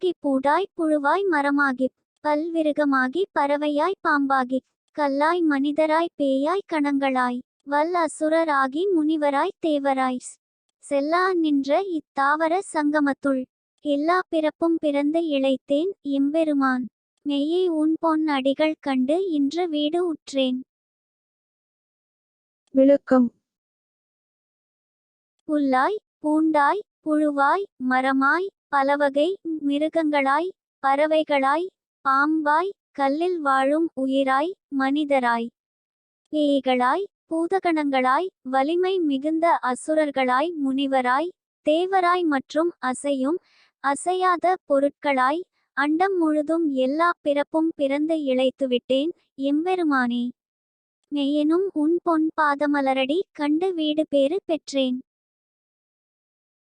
பூடாய் புழுவாய் மரமாகிப் பல்விருகமாகி பறவையாய் பாம்பாகிக் கல்லாய் மனிதராய் பேயாய் கணங்களாய் வல் அசுரராகி முனிவராய் தேவராய். செல்லா நின்ற இத்தாவர சங்கமத்துள் எல்லா பிறப்பும் பிறந்து இளைத்தேன் எம்பெருமான். மெய்யை உன் பொன் அடிகள் கண்டு இன்று வீடு உற்றேன். விளக்கம். புல்லாய் பூண்டாய் புழுவாய் மரமாய் பலவகை மிருகங்களாய் பறவைகளாய் பாம்பாய் கல்லில் வாழும் உயிராய் மனிதராய். பேய்களாய் பூதகணங்களாய் வலிமை மிகுந்த அசுரர்களாய் முனிவராய் தேவராய் மற்றும் அசையும் அசையாத பொருட்களாய் அண்டம் முழுதும் எல்லா பிறப்பும் பிறந்து இழைத்துவிட்டேன் எம்பெருமானே. மெய்யெனும் உன் பொன் பாதமலரடி கண்டு வீடு பேறு பெற்றேன்.